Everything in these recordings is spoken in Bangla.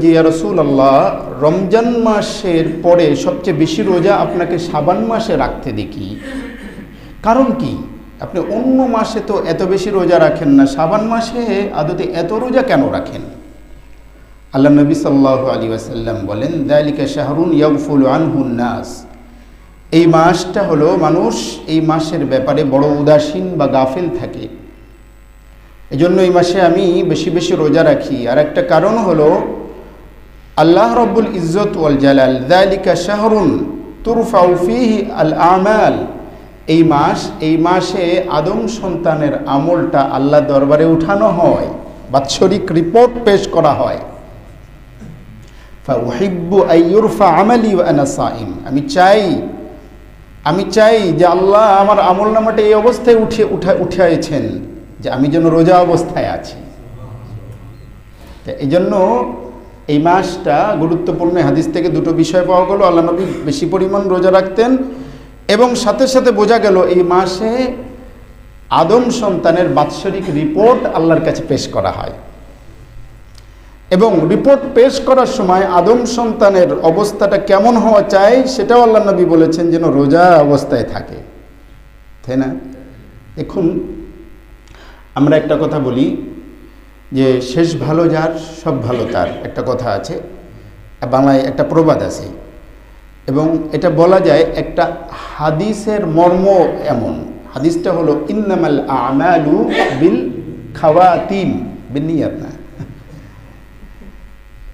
যে, ইয়া রসুল আল্লাহ রমজান মাসের পরে সবচেয়ে বেশি রোজা আপনাকে সাবান মাসে রাখতে দেখি। কারণ কি? আপনি অন্য মাসে তো এত বেশি রোজা রাখেন না সাবান মাসে আদতে এত রোজা কেন রাখেন? আল্লাহ নবী সাল্লাহ আলী ওয়াসাল্লাম বলেন, দালিকা শাহরুন ইয়াগফুল আনহুন নাস। এই মাসটা হলো মানুষ এই মাসের ব্যাপারে বড় উদাসীন বা গাফিল থাকে। এজন্য এই মাসে আমি বেশি বেশি রোজা রাখি। আর একটা কারণ হলো আল্লাহ রব্বুল ইজ্জত ওয়াল জালাল দালিকা শাহরুন তুরফাউ ফিহি আল আমাল। এই মাস, এই মাসে আদম সন্তানের আমলটা আল্লাহ দরবারে উঠানো হয়, বাৎসরিক রিপোর্ট পেশ করা হয়। আমি চাই আমি চাই যে আল্লাহ আমার আমল নামাটা এই অবস্থায় উঠে, উঠা, উঠাইছেন, যে আমি যেন রোজা অবস্থায় আছি। এই জন্য এই মাসটা গুরুত্বপূর্ণ হাদিস থেকে দুটো বিষয় পাওয়া গেল, আল্লাহ নবী বেশি পরিমাণ রোজা রাখতেন এবং সাথে সাথে বোঝা গেল এই মাসে আদম সন্তানের বাৎসরিক রিপোর্ট আল্লাহর কাছে পেশ করা হয়। এবং রিপোর্ট পেশ করার সময় আদম সন্তানের অবস্থাটা কেমন হওয়া চাই সেটাও আল্লাহ নবী বলেছেন যেন রোজা অবস্থায় থাকে। তাই না? দেখুন, আমরা একটা কথা বলি যে শেষ ভালো যার, সব ভালো তার, একটা কথা আছে। বাংলায় একটা প্রবাদ আছে। এবং এটা বলা যায় একটা হাদিসের মর্ম এমন। হাদিসটা হলো, ইন্নামাল আমালু বিল খাওয়াতিম বিনিয়াত না।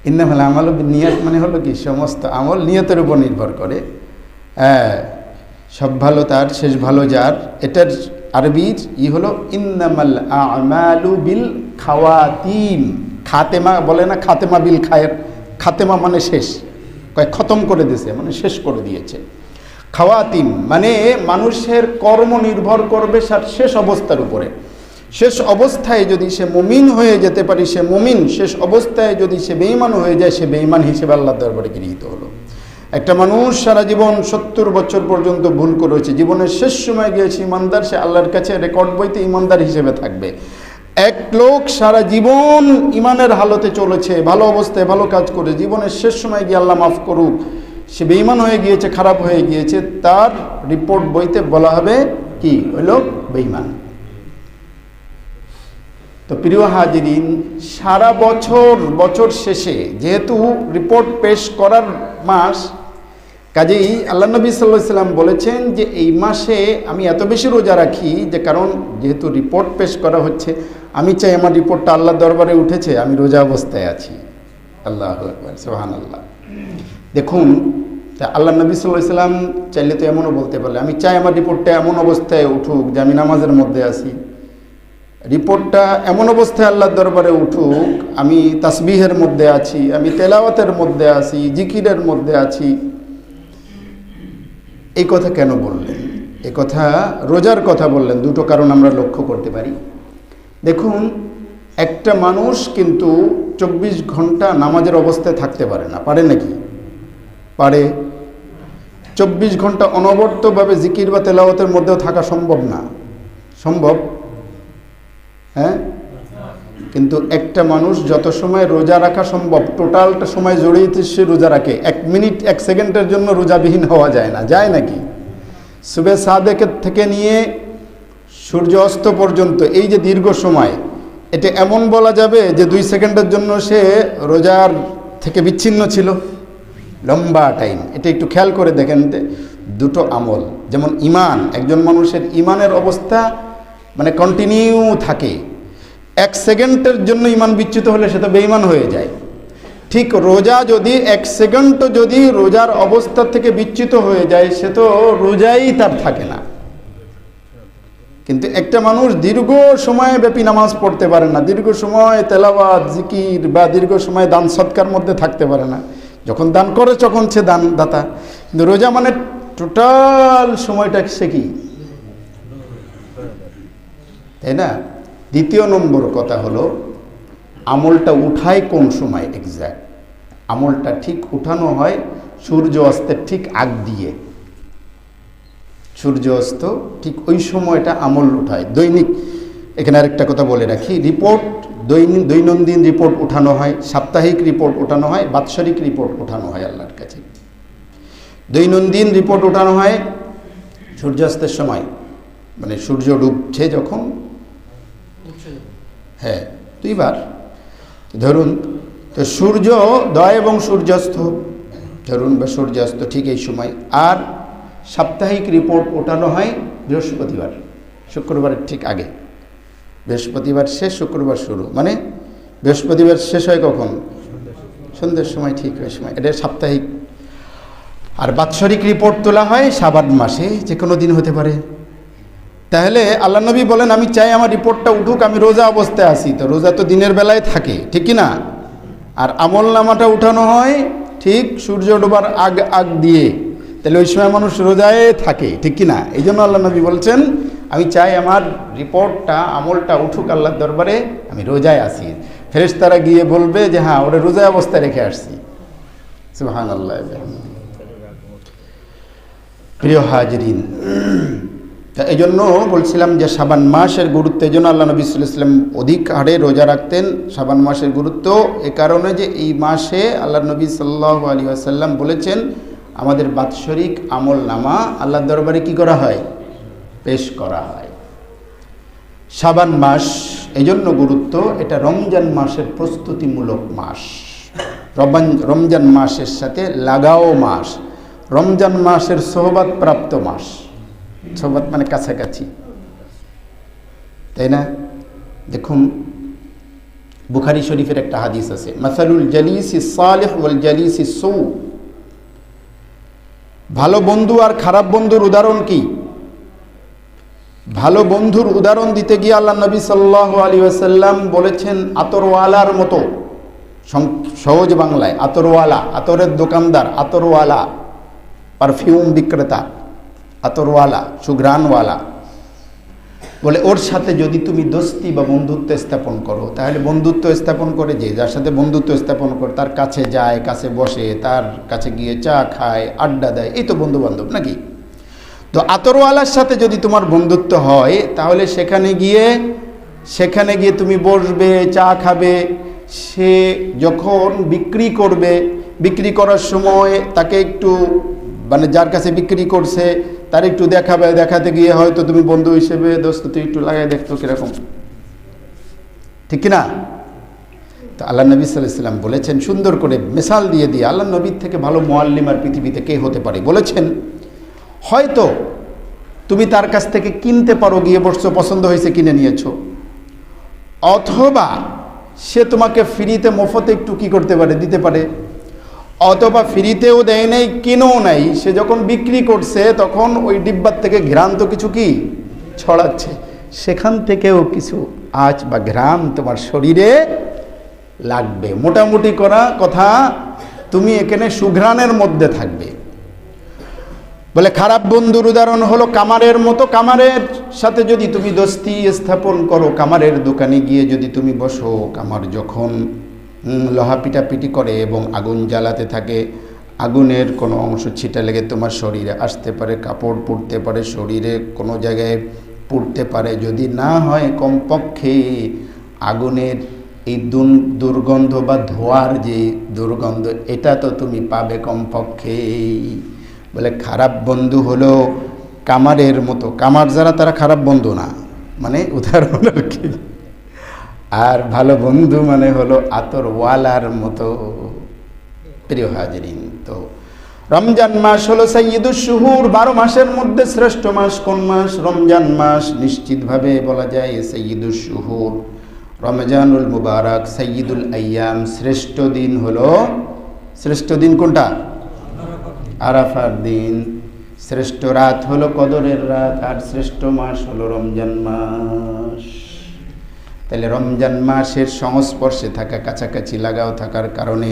ইন্নামাল আমালু নিয়াত মানে হলো কি, সমস্ত আমল নিয়তের উপর নির্ভর করে। হ্যাঁ সব ভালো তার, শেষ ভালো যার, এটার আরবির ই হলো ইন্নামাল আমালু বিল খাওয়াতিম। খাতেমা বলে না খাতেমা বিল খায়ের। খাতেমা মানে শেষ। কয় খতম করে দিয়েছে মানে শেষ করে দিয়েছে। খাওয়াতিম মানে মানুষের কর্ম নির্ভর করবে তার শেষ অবস্থার উপরে। শেষ অবস্থায় যদি সে মুমিন হয়ে যেতে পারে, সে মুমিন। শেষ অবস্থায় যদি সে বেইমান হয়ে যায়, সে বেইমান হিসেবে আল্লাহ দরবারে গৃহীত হলো। একটা মানুষ সারা জীবন সত্তর বছর পর্যন্ত ভুল করেছে জীবনের শেষ সময় গিয়েছে ইমানদার, সে আল্লাহর কাছে রেকর্ড বইতে ইমানদার হিসেবে থাকবে। এক লোক সারা জীবন ইমানের হালতে চলেছে, ভালো অবস্থায় ভালো কাজ করে, জীবনের শেষ সময় গিয়ে আল্লাহ মাফ করুক, সে বেইমান হয়ে গিয়েছে, খারাপ হয়ে গিয়েছে, তার রিপোর্ট বইতে বলা হবে কি? হইল বেইমান তো প্রিয় হাজিরিন, সারা বছর বছর শেষে যেহেতু রিপোর্ট পেশ করার মাস কাজেই আল্লাহ নবী সাল্লাহ সাল্লাম বলেছেন যে এই মাসে আমি এত বেশি রোজা রাখি যে কারণ যেহেতু রিপোর্ট পেশ করা হচ্ছে, আমি চাই আমার রিপোর্টটা আল্লাহ দরবারে উঠেছে, আমি রোজা অবস্থায় আছি। আল্লাহ সোহান আল্লাহ দেখুন, তা আল্লাহ নবী সাল্লাহ সাল্লাম চাইলে তো এমনও বলতে পারলে, আমি চাই আমার রিপোর্টটা এমন অবস্থায় উঠুক যে আমি নামাজের মধ্যে আছি। রিপোর্টটা এমন অবস্থায় আল্লাহর দরবারে উঠুক, আমি তাসবিহের মধ্যে আছি, আমি তেলাওয়াতের মধ্যে আছি, জিকিরের মধ্যে আছি। এই কথা কেন বললেন? এ কথা রোজার কথা বললেন, দুটো কারণ আমরা লক্ষ্য করতে পারি। দেখুন, একটা মানুষ কিন্তু চব্বিশ ঘণ্টা নামাজের অবস্থায় থাকতে পারে না, পারে নাকি? পারে। চব্বিশ ঘণ্টা অনবর্তভাবে জিকির বা তেলাওয়াতের মধ্যেও থাকা সম্ভব না। সম্ভব? হ্যাঁ? কিন্তু একটা মানুষ যত সময় রোজা রাখা সম্ভব, টোটালটা সময় জড়িয়ে সে রোজা রাখে। এক মিনিট, এক সেকেন্ডের জন্য রোজাবিহীন হওয়া যায় না। যায় নাকি? সুবে সাদেকের থেকে নিয়ে সূর্য অস্ত পর্যন্ত এই যে দীর্ঘ সময়, এটা এমন বলা যাবে যে দুই সেকেন্ডের জন্য সে রোজার থেকে বিচ্ছিন্ন ছিল। লম্বা টাইম। এটা একটু খেয়াল করে দেখেন দুটো আমল। যেমন ইমান, একজন মানুষের ইমানের অবস্থা মানে কন্টিনিউ থাকে। এক সেকেন্ডের জন্য ইমান বিচ্যুত হলে সে তো বেইমান হয়ে যায়। ঠিক রোজা যদি এক সেকেন্ডও যদি রোজার অবস্থা থেকে বিচ্যুত হয়ে যায়, সে তো রোজাই তার থাকে না। কিন্তু একটা মানুষ দীর্ঘ সময় ব্যাপী নামাজ পড়তে পারে না, দীর্ঘ সময় তেলাবাদ জিকির বা দীর্ঘ সময় দান সৎকার মধ্যে থাকতে পারে না। যখন দান করে তখন সে দান দাতা। কিন্তু রোজা মানে টোটাল সময়টা সে কি? তাই না? দ্বিতীয় নম্বর কথা হলো, আমলটা উঠায় কোন সময় এক্স্যাক্ট আমলটা ঠিক উঠানো হয় সূর্য অস্তের ঠিক আগ দিয়ে। সূর্য অস্ত ঠিক ওই সময়টা আমল উঠায়। দৈনিক, এখানে আরেকটা কথা বলে রাখি, রিপোর্ট দৈনিক দৈনন্দিন রিপোর্ট উঠানো হয়, সাপ্তাহিক রিপোর্ট উঠানো হয়, বাৎসরিক রিপোর্ট উঠানো হয় আল্লাহর কাছে। দৈনন্দিন রিপোর্ট উঠানো হয় সূর্যাস্তের সময়। মানে সূর্য ডুবছে যখন হ্যাঁ দুইবার ধরুন, তো সূর্য দয় এবং সূর্যাস্ত, ধরুন বা সূর্যাস্ত ঠিক এই সময়, আর সাপ্তাহিক রিপোর্ট ওঠানো হয় বৃহস্পতিবার, শুক্রবারের ঠিক আগে। বৃহস্পতিবার শেষ, শুক্রবার শুরু মানে বৃহস্পতিবার শেষ হয় কখন? সন্ধ্যের সময় ঠিক ওই সময়, এটা সাপ্তাহিক। আর বাৎসরিক রিপোর্ট তোলা হয় সাবান মাসে যে কোনো দিন হতে পারে। তাহলে আল্লাহ নবী বলেন, আমি চাই আমার রিপোর্টটা উঠুক, আমি রোজা অবস্থায় আসি তো রোজা তো দিনের বেলায় থাকে, ঠিক কি না? আর আমল নামাটা উঠানো হয় ঠিক সূর্য ডোবার আগ আগ দিয়ে। তাহলে ওই সময় মানুষ রোজায় থাকে, ঠিক কি না? এই জন্য আল্লাহ নবী বলছেন, আমি চাই আমার রিপোর্টটা, আমলটা উঠুক আল্লাহর দরবারে, আমি রোজায় আসি ফেরেশতারা গিয়ে বলবে যে হ্যাঁ ওরা রোজায় অবস্থায় রেখে আসছি। সুহান আল্লাহ প্রিয় হাজরিন তা এই জন্য বলছিলাম যে সাবান মাসের গুরুত্ব এই জন্য আল্লাহ নবী সাল্লাম অধিক হারে রোজা রাখতেন সাবান মাসের গুরুত্ব। এ কারণে যে এই মাসে আল্লাহ নবী সাল্লাহ আলী আসাল্লাম বলেছেন, আমাদের বাৎসরিক আমল নামা আল্লাহর দরবারে কি করা হয়? পেশ করা হয়। সাবান মাস এই জন্য গুরুত্ব, এটা রমজান মাসের প্রস্তুতিমূলক মাস। রমজান মাসের সাথে লাগাও মাস। রমজান মাসের সোহবাত প্রাপ্ত মাস। সোহবাত মানে কাছাকাছি। তাই না? দেখুন, বুখারি শরীফের একটা হাদিস আছে, মাসালুল জালিসি সালেহ ওয়াল জালিসি সৌ। ভালো বন্ধু আর খারাপ বন্ধুর উদাহরণ কি? ভালো বন্ধুর উদাহরণ দিতে গিয়ে আল্লাহ নবী সাল্লাহ আলী আসাল্লাম বলেছেন, আতরওয়ালার মতো। সহজ বাংলায়, আতরওয়ালা। আতরের দোকানদার, আতরওয়ালা। পারফিউম বিক্রেতা। আতরওয়ালা সুঘ্রানওয়ালা বলে, ওর সাথে যদি তুমি দোস্তি বা বন্ধুত্ব স্থাপন করো, তাহলে বন্ধুত্ব স্থাপন করে যে, যার সাথে বন্ধুত্ব স্থাপন করে, তার কাছে যায়, কাছে বসে, তার কাছে গিয়ে চা খায়, আড্ডা দেয়, এই তো বন্ধু বান্ধব নাকি? তো আতরওয়ালার সাথে যদি তোমার বন্ধুত্ব হয়, তাহলে সেখানে গিয়ে সেখানে গিয়ে তুমি বসবে, চা খাবে, সে যখন বিক্রি করবে, বিক্রি করার সময় তাকে একটু মানে যার কাছে বিক্রি করছে তার একটু দেখাবে, দেখাতে গিয়ে হয়তো তুমি বন্ধু হিসেবে দোস্ত তুই একটু লাগাই দেখতো কীরকম। ঠিক কিনা? তো আল্লাহ নবী সাল্লাম বলেছেন, সুন্দর করে মিসাল দিয়ে দিয়ে আল্লাহ নবীর থেকে ভালো মোয়াল্লিম আর পৃথিবীতে কে হতে পারে? বলেছেন, হয়তো তুমি তার কাছ থেকে কিনতে পারো, গিয়ে বসছো, পছন্দ হয়েছে, কিনে নিয়েছো। অথবা সে তোমাকে ফ্রিতে মফতে একটু কি করতে পারে, দিতে পারে। অথবা ফ্রিতেও দেয় নাই, কিনেও নাই, সে যখন বিক্রি করছে, তখন ওই ডিব্বার থেকে ঘ্রান্ত কিছু কি? ছড়াচ্ছে। সেখান থেকেও কিছু আজ বা ঘ্রাম তোমার শরীরে লাগবে। মোটামুটি করা কথা, তুমি এখানে সুঘ্রাণের মধ্যে থাকবে। বলে, খারাপ বন্ধুর উদাহরণ হলো কামারের মতো। কামারের সাথে যদি তুমি দোস্তি স্থাপন করো, কামারের দোকানে গিয়ে যদি তুমি বসো, কামার যখন লোহা পিটাপিটি করে এবং আগুন জ্বালাতে থাকে। আগুনের কোনো অংশ ছিটা লেগে তোমার শরীরে আসতে পারে, কাপড় পুড়তে পারে, শরীরে কোনো জায়গায় পুড়তে পারে। যদি না হয় কমপক্ষে আগুনের এই দুর্গন্ধ বা ধোয়ার যে দুর্গন্ধ, এটা তো তুমি পাবে কমপক্ষে। বলে খারাপ বন্ধু হলো কামারের মতো। কামার যারা, তারা খারাপ বন্ধু না। মানে উদাহরণ আর কি। আর ভালো বন্ধু মানে হলো আতর ওয়ালার মতো। প্রিয় হাজরিন, তো রমজান মাস হলো সৈয়দুল শুহুর, বারো মাসের মধ্যে শ্রেষ্ঠ মাস কোন মাস? রমজান মাস নিশ্চিতভাবে বলা যায় সৈয়দুল শুহুর। রমজানুল মুবারক সৈয়দুল আয়াম, শ্রেষ্ঠ দিন হলো, শ্রেষ্ঠ দিন কোনটা? আরাফার দিন। শ্রেষ্ঠ রাত হলো কদরের রাত, আর শ্রেষ্ঠ মাস হলো রমজান মাস। তাহলে রমজান মাসের সংস্পর্শে থাকা, কাছাকাছি লাগাও থাকার কারণে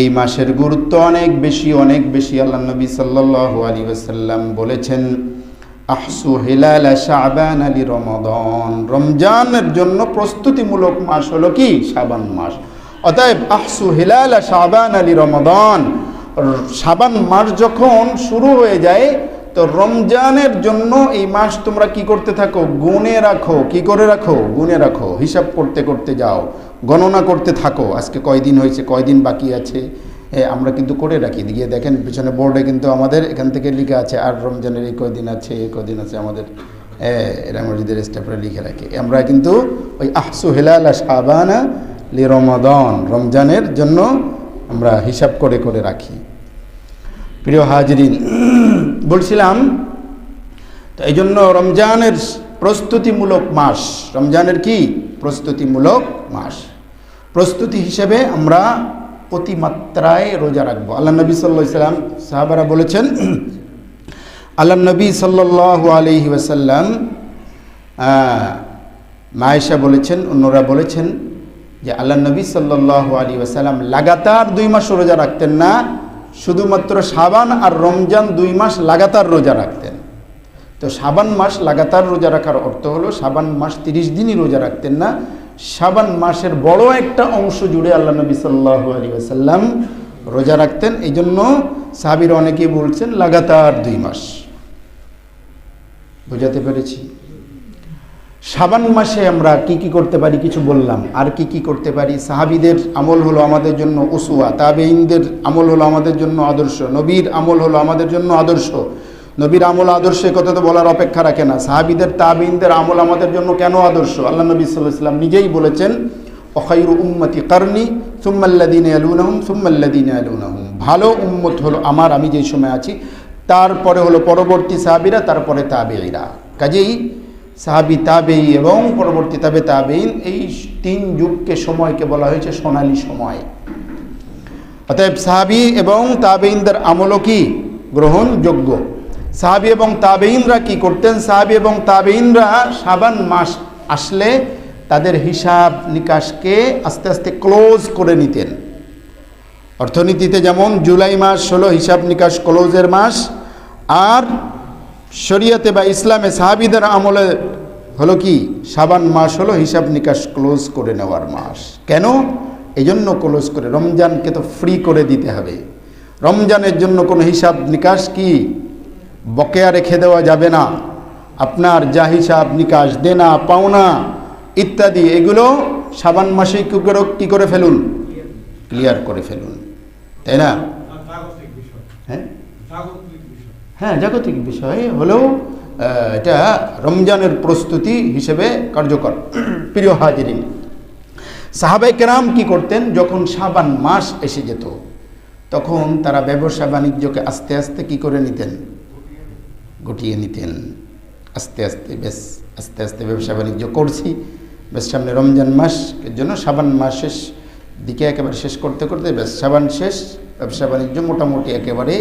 এই মাসের গুরুত্ব অনেক বেশি অনেক বেশি আল্লাহ নবী সাল্লাহ আলী বলেছেন, আহসু হেলাল শাবান আলী রমদন। রমজানের জন্য প্রস্তুতিমূলক মাস হলো কি? শাবান মাস। অতএব, আহসু হেলাল শাবান আলী রমদন। সাবান মাস যখন শুরু হয়ে যায় তো রমজানের জন্য এই মাস তোমরা কি করতে থাকো? গুনে রাখো। কি করে রাখো? গুনে রাখো। হিসাব করতে করতে যাও। গণনা করতে থাকো। আজকে কয়দিন হয়েছে? কয়দিন বাকি আছে? আমরা কিন্তু করে রাখি। গিয়ে দেখেন, পিছনে বোর্ডে কিন্তু আমাদের এখান থেকে লিখে আছে, আর রমজানের এই কয়দিন আছে, এই কয়দিন আছে আমাদের। এরা মসজিদের স্টাফরা লিখে রাখে। আমরা কিন্তু ওই আহসু হেলাল সাবানা লি রমাদন, রমজানের জন্য আমরা হিসাব করে করে রাখি। প্রিয় হাজরিন বলছিলাম, তো এই জন্য রমজানের প্রস্তুতিমূলক মাস, রমজানের কি? প্রস্তুতিমূলক মাস। প্রস্তুতি হিসেবে আমরা অতিমাত্রায় রোজা রাখব। আল্লাহ নবী সাল্লাম সাহাবারা বলেছেন, আল্লাহ নবী সাল্লাহ আলহি ওয়াসাল্লাম মায়েশা বলেছেন, অন্যরা বলেছেন যে আল্লাহ নবী সাল্লাহ আলী ওয়াসাল্লাম লাগাতার দুই মাস রোজা রাখতেন না শুধুমাত্র সাবান আর রমজান দুই মাস লাগাতার রোজা রাখতেন। তো সাবান মাস লাগাতার রোজা রাখার অর্থ হলো সাবান মাস তিরিশ দিনই রোজা রাখতেন না সাবান মাসের বড় একটা অংশ জুড়ে আল্লাহ নবী সাল্লাহ আলী আসাল্লাম রোজা রাখতেন। এই জন্য সাহাবির অনেকেই বলছেন, লাগাতার দুই মাস। বোঝাতে পেরেছি? সাবান মাসে আমরা কি কি করতে পারি কিছু বললাম। আর কি কি করতে পারি? সাহাবিদের আমল হলো আমাদের জন্য উসুয়া তাবেইনদের আমল হলো আমাদের জন্য আদর্শ, নবীর আমল হলো আমাদের জন্য আদর্শ। নবীর আমল আদর্শ কথা তো বলার অপেক্ষা রাখে না। সাহাবিদের তাবেইনদের আমল আমাদের জন্য কেন আদর্শ? আল্লাহ নবী সাল্লাহ ইসলাম নিজেই বলেছেন অখাইরু উম্মতি কারনি সুম্মাল্লাদিন আলুনাহুম সুম্মাল্লাদিন আলুনাহুম ভালো উম্মত হলো আমার, আমি যেই সময় আছি, তারপরে হলো পরবর্তী সাহাবিরা, তারপরে তাবেইরা কাজেই সাহাবি তাবেই এবং পরবর্তী তাবে তাবেইন এই তিন যুগকে সময়কে বলা হয়েছে সোনালী সময়। অতএব সাহাবি এবং তাবেইনদের আমলও কি? গ্রহণযোগ্য। সাহাবি এবং তাবেইনরা কি করতেন? সাহাবি এবং তাবেইনরা সাবান মাস আসলে তাদের হিসাব নিকাশকে আস্তে আস্তে ক্লোজ করে নিতেন। অর্থনীতিতে যেমন জুলাই মাস হলো হিসাব নিকাশ ক্লোজের মাস, আর শরিয়াতে বা ইসলামে সাহাবিদের আমলে হলো কি? সাবান মাস হলো হিসাব নিকাশ ক্লোজ করে নেওয়ার মাস। কেন? এই জন্য ক্লোজ করে। রমজানকে তো ফ্রি করে দিতে হবে। রমজানের জন্য কোনো হিসাব নিকাশ কি? বকেয়া রেখে দেওয়া যাবে না। আপনার যা হিসাব নিকাশ দেনা পাওনা ইত্যাদি এগুলো সাবান মাসেই কী করে কী করে ফেলুন? ক্লিয়ার করে ফেলুন। তাই না? হ্যাঁ? হ্যাঁ জাগতিক বিষয় হলেও এটা রমজানের প্রস্তুতি হিসেবে কার্যকর। প্রিয় হাজিরিন সাহাবাই কেরাম কি করতেন? যখন সাবান মাস এসে যেত, তখন তারা ব্যবসা বাণিজ্যকে আস্তে আস্তে কি করে নিতেন? গুটিয়ে নিতেন। আস্তে আস্তে, বেশ, আস্তে আস্তে ব্যবসা বাণিজ্য করছি। বেশ, সামনে রমজান মাস, এর জন্য সাবান মাস শেষ দিকে একেবারে শেষ করতে করতে, বেশ সাবান শেষ, ব্যবসা বাণিজ্য মোটামুটি একেবারে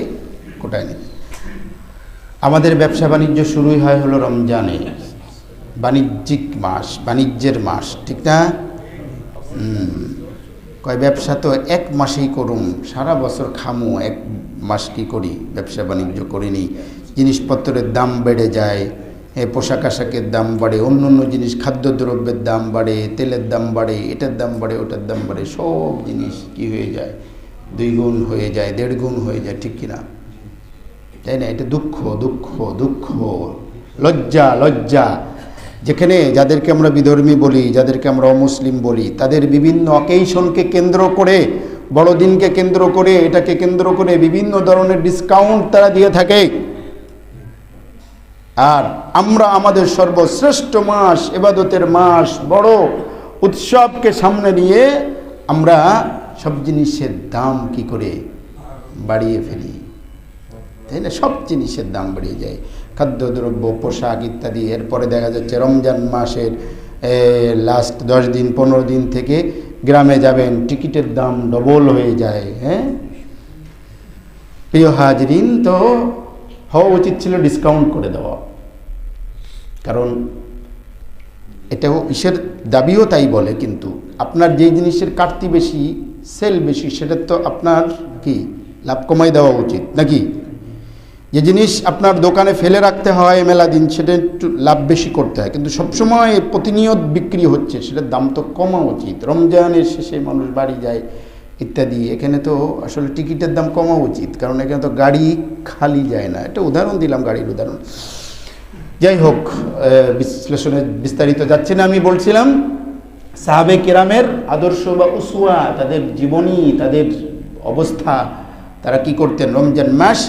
কোটায় নিতে আমাদের ব্যবসা বাণিজ্য শুরুই হয় হলো রমজানে। বাণিজ্যিক মাস, বাণিজ্যের মাস, ঠিক না? কয়, ব্যবসা তো এক মাসেই করুম, সারা বছর খামু, এক মাস কি করি? ব্যবসা বাণিজ্য করিনি। জিনিসপত্রের দাম বেড়ে যায় পোশাক আশাকের দাম বাড়ে, অন্য অন্য জিনিস, খাদ্যদ্রব্যের দাম বাড়ে, তেলের দাম বাড়ে, এটার দাম বাড়ে, ওটার দাম বাড়ে, সব জিনিস কি হয়ে যায়? দুই গুণ হয়ে যায়, দেড় গুণ হয়ে যায়, ঠিক কিনা? তাই না? এটা দুঃখ দুঃখ দুঃখ। লজ্জা লজ্জা। যেখানে যাদেরকে আমরা বিধর্মী বলি, যাদেরকে আমরা অমুসলিম বলি, তাদের বিভিন্ন অকেশনকে কেন্দ্র করে, বড়দিনকে কেন্দ্র করে, এটাকে কেন্দ্র করে বিভিন্ন ধরনের ডিসকাউন্ট তারা দিয়ে থাকে। আর আমরা আমাদের সর্বশ্রেষ্ঠ মাস, এবাদতের মাস, বড় উৎসবকে সামনে নিয়ে আমরা সব জিনিসের দাম কি করে বাড়িয়ে ফেলি? তাই না? সব জিনিসের দাম বেড়ে যায়। খাদ্যদ্রব্য, পোশাক ইত্যাদি। এরপরে দেখা যাচ্ছে রমজান মাসের লাস্ট দশ দিন, পনেরো দিন থেকে গ্রামে যাবেন, টিকিটের দাম ডবল হয়ে যায় হ্যাঁ? প্রিয় হাজরিন, তো হওয়া উচিত ছিল ডিসকাউন্ট করে দেওয়া। কারণ এটাও ইসের দাবিও তাই বলে, কিন্তু আপনার যেই জিনিসের কাটতি বেশি সেল বেশি, সেটা তো আপনার কি? লাভ কমাই দেওয়া উচিত, নাকি? যে জিনিস আপনার দোকানে ফেলে রাখতে হয় মেলা দিন, সেটা একটু লাভ বেশি করতে হয়। কিন্তু সবসময় প্রতিনিয়ত বিক্রি হচ্ছে, সেটার দাম তো কমা উচিত। রমজানের শেষে মানুষ বাড়ি যায় ইত্যাদি। এখানে তো আসলে টিকিটের দাম কমা উচিত, কারণ এখানে তো গাড়ি খালি যায় না। একটা উদাহরণ দিলাম গাড়ির উদাহরণ। যাই হোক বিশ্লেষণে বিস্তারিত যাচ্ছে না, আমি বলছিলাম, সাহাবে কেরামের আদর্শ বা উসুয়া তাদের জীবনী, তাদের অবস্থা, তারা কি করতেন? রমজান মাস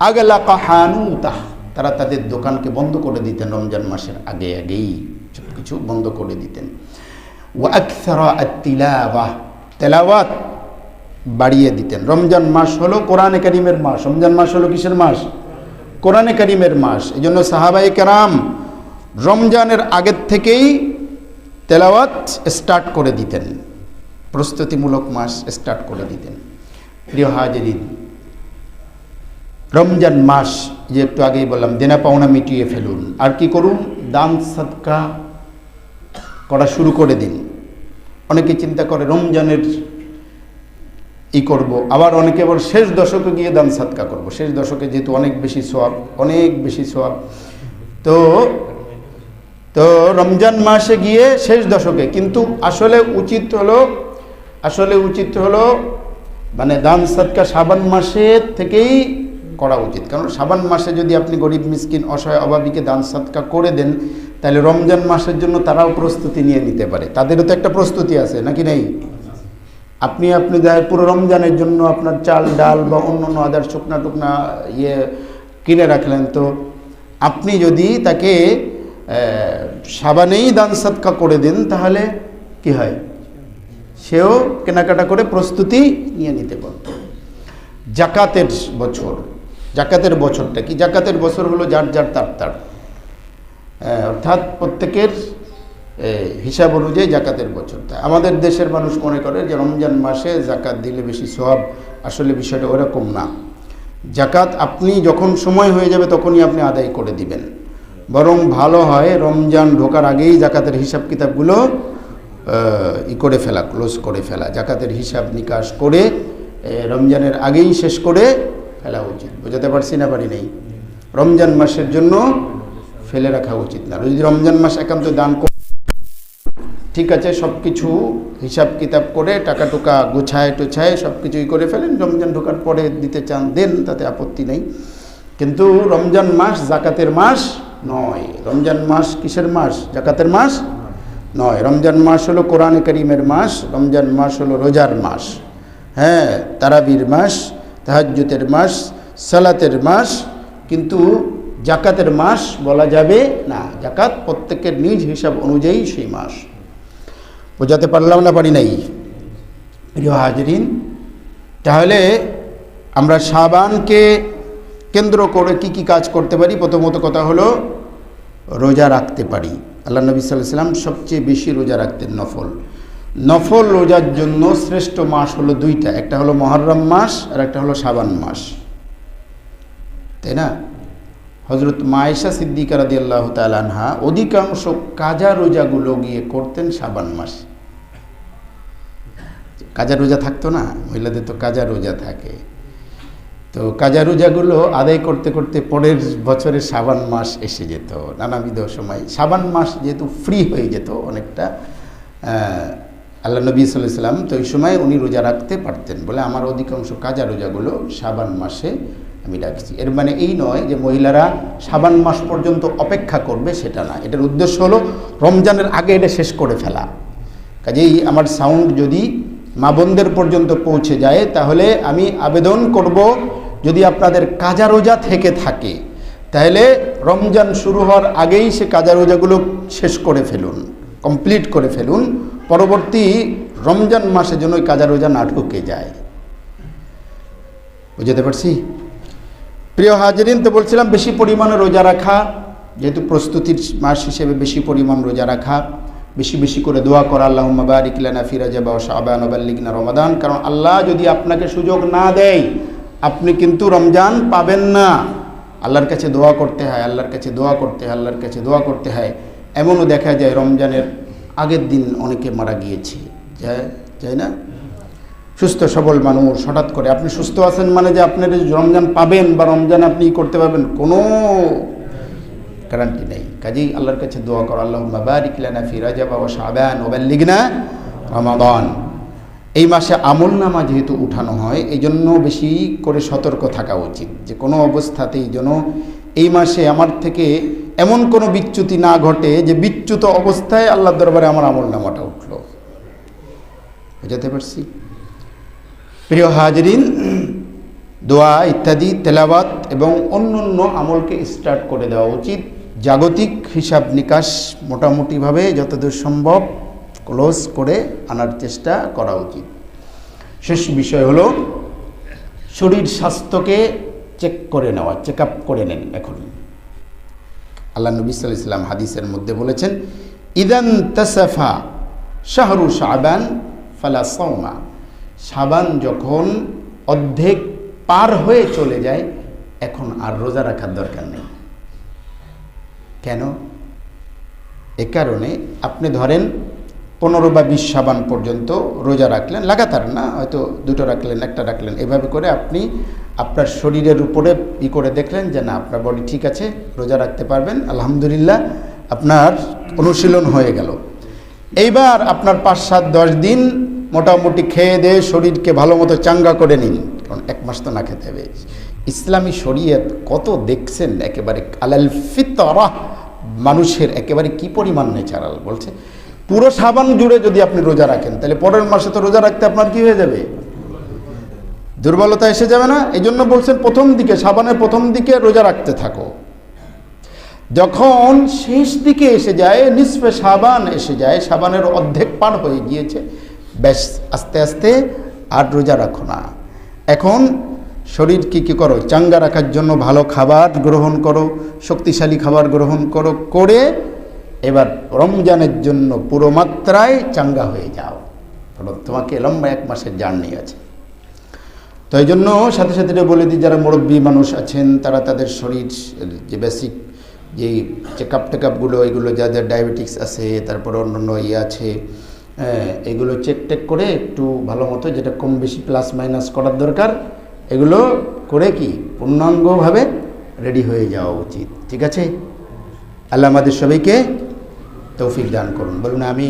আগলা কাহানু তাহ তারা তাদের দোকানকে বন্ধ করে দিতেন রমজান মাসের আগে আগেই সব কিছু বন্ধ করে দিতেন। ওয়াকসারা তিলাওয়াহ তেলাওয়াত বাড়িয়ে দিতেন। রমজান মাস হলো কোরআনে করিমের মাস। রমজান মাস হলো কিসের মাস? কোরআনে করিমের মাস। এই জন্য সাহাবাই কেরাম রমজানের আগের থেকেই তেলাওয়াত স্টার্ট করে দিতেন। প্রস্তুতিমূলক মাস স্টার্ট করে দিতেন। প্রিয় হাজিরিন রমজান মাস, যে একটু আগেই বললাম, দেনা পাওনা মিটিয়ে ফেলুন। আর কি করুন? দান, সৎকা করা শুরু করে দিন। অনেকে চিন্তা করে, রমজানের ই করব। আবার অনেকে আবার শেষ দশকে গিয়ে দান সাদকা করব। শেষ দশকে যেহেতু অনেক বেশি সোয়াব অনেক বেশি সোয়াব তো তো রমজান মাসে গিয়ে শেষ দশকে, কিন্তু আসলে উচিত হলো, আসলে উচিত হলো মানে দান সাদকা শ্রাবণ মাসের থেকেই করা উচিত। কারণ সাবান মাসে যদি আপনি গরিব, মিসকিন, অসহায়, অভাবীকে দান সাদকা করে দেন, তাহলে রমজান মাসের জন্য তারাও প্রস্তুতি নিয়ে নিতে পারে। তাদেরও তো একটা প্রস্তুতি আছে, নাকি নেই? আপনি আপনি পুরো রমজানের জন্য আপনার চাল, ডাল বা অন্য অন্য আদার শুকনা টুকনা ইয়ে কিনে রাখলেন তো, আপনি যদি তাকে সাবানেই দান সৎকা করে দিন, তাহলে কি হয়? সেও কেনাকাটা করে প্রস্তুতি নিয়ে নিতে পারত। জাকাতের বছর। জাকাতের বছরটা কি? জাকাতের বছর হলো যার যার তার তার। আহ, অর্থাৎ প্রত্যেকের হিসাব অনুযায়ী জাকাতের বছরটা আমাদের দেশের মানুষ মনে করে যে রমজান মাসে জাকাত দিলে বেশি সব আসলে বিষয়টা ওরকম না। জাকাত আপনি যখন সময় হয়ে যাবে তখনই আপনি আদায় করে দিবেন। বরং ভালো হয় রমজান ঢোকার আগেই জাকাতের হিসাব কিতাবগুলো ই করে ফেলা ক্লোজ করে ফেলা। জাকাতের হিসাব নিকাশ করে রমজানের আগেই শেষ করে ফেলা উচিত। বোঝাতে পারছি না, পারি নেই? রমজান মাসের জন্য ফেলে রাখা উচিত না। যদি রমজান মাস একান্ত দান ঠিক আছে সব কিছু হিসাব কিতাব করে টাকা টুকা গুছায় টুছায় সব কিছুই করে ফেলেন। রমজান ঢোকার পরে দিতে চান, দেন, তাতে আপত্তি নেই। কিন্তু রমজান মাস জাকাতের মাস নয়। রমজান মাস কিসের মাস? জাকাতের মাস নয়। রমজান মাস হলো কোরআনে করিমের মাস, রমজান মাস হলো রোজার মাস। হ্যাঁ তারাবির মাস তাহাজ্জুতের মাস, সালাতের মাস, কিন্তু জাকাতের মাস বলা যাবে না। জাকাত প্রত্যেকের নিজ হিসাব অনুযায়ী সেই মাস। বোঝাতে পারলাম না, পারি নাই? প্রিয় হাজরিন, তাহলে আমরা সাবানকে কেন্দ্র করে কি কি কাজ করতে পারি? প্রথমত কথা হলো, রোজা রাখতে পারি। আল্লাহ নবী সাল্লাহ সাল্লাম সবচেয়ে বেশি রোজা রাখতেন নফল। নফল রোজার জন্য শ্রেষ্ঠ মাস হলো দুইটা। একটা হলো মহরম মাস, আর একটা হলো সাবান মাস। তাই না? হজরত মায়েশা সিদ্দিকা রাদি আল্লাহ তালানহা অধিকাংশ কাজা রোজাগুলো গিয়ে করতেন সাবান মাস। কাজা রোজা থাকতো না? মহিলাদের তো কাজা রোজা থাকে। তো কাজা রোজাগুলো আদায় করতে করতে পরের বছরের সাবান মাস এসে যেত। নানাবিধ সময়। সাবান মাস যেহেতু ফ্রি হয়ে যেত অনেকটা আল্লাহ নবী সাল্লাম তো ওই সময় উনি রোজা রাখতে পারতেন বলে আমার অধিকাংশ কাজা রোজাগুলো সাবান মাসে আমি রাখছি। এর মানে এই নয় যে মহিলারা সাবান মাস পর্যন্ত অপেক্ষা করবে সেটা না। এটার উদ্দেশ্য হলো রমজানের আগে এটা শেষ করে ফেলা। কাজেই আমার সাউন্ড যদি মা বোনদের পর্যন্ত পৌঁছে যায়, তাহলে আমি আবেদন করব, যদি আপনাদের কাজা রোজা থেকে থাকে, তাহলে রমজান শুরু হওয়ার আগেই সে কাজা রোজাগুলো শেষ করে ফেলুন, কমপ্লিট করে ফেলুন। পরবর্তী রমজান মাসে যেন ওই কাজা রোজা না ঢুকে যায়। বুঝতে পারছি? প্রিয় হাজরিন, তো বলছিলাম বেশি পরিমাণে রোজা রাখা, যেহেতু প্রস্তুতির মাস হিসেবে বেশি পরিমাণ রোজা রাখা, বেশি বেশি করে দোয়া করা আল্লাহ বারিকলানা ফিরাজাবা শাহবান ওবাল্লিগনা রমাদান, কারণ আল্লাহ যদি আপনাকে সুযোগ না দেয়, আপনি কিন্তু রমজান পাবেন না। আল্লাহর কাছে দোয়া করতে হয়, আল্লাহর কাছে দোয়া করতে হয়, আল্লাহর কাছে দোয়া করতে হয়। এমনও দেখা যায় রমজানের আগের দিন অনেকে মারা গিয়েছে। যায় না? সুস্থ, সবল মানুষ, হঠাৎ করে। আপনি সুস্থ আছেন মানে যে আপনার রমজান পাবেন বা রমজান আপনি করতে পারবেন, কোনো গ্যারান্টি নেই। কাজেই আল্লাহর কাছে দোয়া করো আল্লাহ বাবারিক লানা ফি রাজাব ওয়া শাবান ওয়া বাল্লিগনা রমাদান। এই মাসে আমল নামা যেহেতু উঠানো হয় এই জন্য বেশি করে সতর্ক থাকা উচিত। যে কোনো অবস্থাতেই যেন এই মাসে আমার থেকে এমন কোনো বিচ্যুতি না ঘটে যে বিচ্যুত অবস্থায় আল্লাহ দরবারে আমার আমল নামাটা উঠল। বুঝাতে পারছি? প্রিয় হাজরিন, দোয়া, ইত্যাদি, তেলাওয়াত এবং অন্য অন্য আমলকে স্টার্ট করে দেওয়া উচিত। জাগতিক হিসাব নিকাশ মোটামুটিভাবে যতদূর সম্ভব ক্লোজ করে আনার চেষ্টা করা উচিত। শেষ বিষয় হলো, শরীর স্বাস্থ্যকে চেক করে নেওয়া চেক আপ করে নেন এখন। আল্লাহ নবী সাল্লাহ ইসলাম হাদিসের মধ্যে বলেছেন, ইদান তাসাফা শাহরু শাবান ফালা সৌমা সাবান যখন অর্ধেক পার হয়ে চলে যায়, এখন আর রোজা রাখার দরকার নেই। কেন? এ কারণে আপনি ধরেন পনেরো বা বিশ সাবান পর্যন্ত রোজা রাখলেন, লাগাতার না, হয়তো দুটো রাখলেন, একটা রাখলেন, এভাবে করে আপনি আপনার শরীরের উপরে ই করে দেখলেন যে না, আপনার বডি ঠিক আছে, রোজা রাখতে পারবেন, আলহামদুলিল্লাহ, আপনার অনুশীলন হয়ে গেল। এইবার আপনার পাঁচ সাত দশ দিন মোটামুটি খেয়ে দিয়ে শরীরকে ভালো মতো চাঙ্গা করে নিন, কারণ এক মাস তো না খেতে হবে। ইসলামী শরীয়ত কত দেখছেন একেবারে আলাল ফিতরা, মানুষের একেবারে কি পরিমাণ নেচারাল বলছে? পুরো সাবান জুড়ে যদি আপনি রোজা রাখেন, তাহলে পরের মাসে তো রোজা রাখতে আপনার কি হয়ে যাবে? দুর্বলতা এসে যাবে না এই জন্য বলছেন প্রথম দিকে, সাবানের প্রথম দিকে রোজা রাখতে থাকো। যখন শেষ দিকে এসে যায়, নিসফে সাবান এসে যায়, সাবানের অর্ধেক পার হয়ে গিয়েছে, ব্যাস, আস্তে আস্তে আর রোজা রাখো না। এখন শরীর কি, কী করো? চাঙ্গা রাখার জন্য ভালো খাবার গ্রহণ করো, শক্তিশালী খাবার গ্রহণ করো, করে এবার রমজানের জন্য পুরো মাত্রায় চাঙ্গা হয়ে যাও। তোমাকে লম্বা এক মাসের জার্নি আছে। তো এই জন্য সাথে সাথে বলে দিই, যারা মুরব্বী মানুষ আছেন, তারা তাদের শরীর, যে বেসিক যে চেক আপ টেকআপগুলো, এগুলো যাদের ডায়াবেটিক্স আছে, তারপরে অন্যান্য ইয়ে আছে এগুলো চেক টেক করে একটু ভালো মতো যেটা কম বেশি প্লাস মাইনাস করার দরকার, এগুলো করে কি পূর্ণাঙ্গভাবে রেডি হয়ে যাওয়া উচিত। ঠিক আছে? আল্লাহ আমাদের সবাইকে তৌফিক দান করুন। বলুন আমি